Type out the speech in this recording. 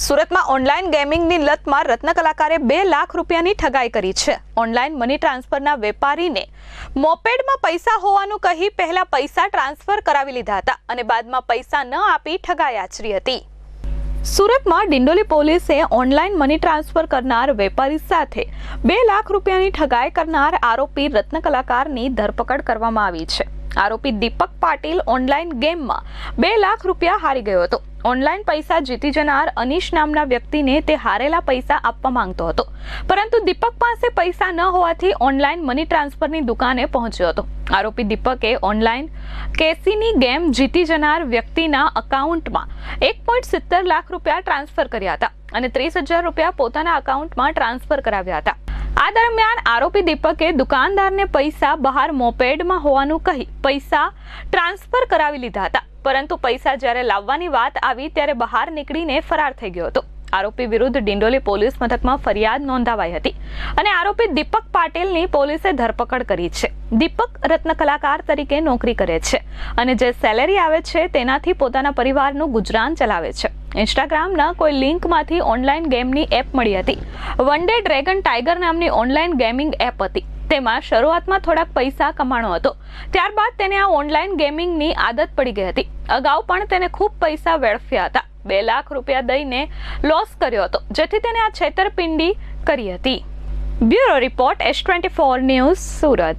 સુરતમાં ઓનલાઈન ગેમિંગની લતમાં રત્ન કલાકારે બે લાખ રૂપિયાની ઠગાઈ કરી છે. ઓનલાઈન મની ટ્રાન્સફરના વેપારીને મોપેડમાં પૈસા હોવાનું કહી પહેલા પૈસા ટ્રાન્સફર કરાવી લીધા હતા અને બાદમાં પૈસા ન આપી ઠગાઈ આચરી હતી. સુરતમાં ડિંડોલી પોલીસે ઓનલાઈન મની ટ્રાન્સફર કરનાર વેપારી સાથે બે લાખ રૂપિયાની ઠગાઈ કરનાર આરોપી રત્ન કલાકારની ધરપકડ કરવામાં આવી છે. આરોપી દીપક પાટીલ ઓનલાઈન ગેમમાં બે લાખ રૂપિયા હારી ગયો હતો. ઓનલાઈન પૈસા જીતી જનાર અનીશ નામના વ્યક્તિને તે હારેલા પૈસા આપવા માંગતો હતો. પરંતુ દીપક પાસે પૈસા ન હોવાથી ઓનલાઈન મની ટ્રાન્સફરની દુકાને પહોંચ્યો હતો. આરોપી દીપકે ઓનલાઈન કેસીની ગેમ જીતી જનાર વ્યક્તિના અકાઉન્ટમાં એક પોઈન્ટ સિત્તેર લાખ રૂપિયા ટ્રાન્સફર કર્યા હતા અને ત્રીસ હજાર રૂપિયા પોતાના અકાઉન્ટમાં ટ્રાન્સફર કરાવ્યા હતા. આ દરમિયાન આરોપી દીપકે દુકાનદારને પૈસા બહાર મોપેડમાં હોવાનું કહી પૈસા ટ્રાન્સફર કરાવી લીધા હતા. પરંતુ પૈસા જ્યારે લાવવાની વાત આવી, ત્યારે બહાર નીકળીને ફરાર થઈ ગયો હતો. આરોપી વિરુદ્ધ ડિંડોલી પોલીસ મથકમાં ફરિયાદ નોંધાવાઈ હતી અને આરોપી દીપક પાટીલની પોલીસે ધરપકડ કરી છે. દીપક રત્ન કલાકાર તરીકે નોકરી કરે છે અને જે સેલેરી આવે છે તેનાથી પોતાના પરિવારનું ગુજરાન ચલાવે છે. ઇન્સ્ટાગ્રામના કોઈ લિંકમાંથી ઓનલાઈન ગેમની એપ મળી હતી. વન ડે ડ્રેગન ટાઈગર નામની ઓનલાઈન ગેમિંગ એપ હતી. તેમાં શરૂઆતમાં થોડાક પૈસા કમાણો હતો. ત્યારબાદ તેને આ ઓનલાઈન ગેમિંગની આદત પડી ગઈ હતી. અગાઉ પણ તેને ખૂબ પૈસા વેડફ્યા હતા. બે લાખ રૂપિયા દઈને લોસ કર્યો હતો, જેથી તેને આ છેતરપિંડી કરી હતી. Bureau report S twenty four news Surat.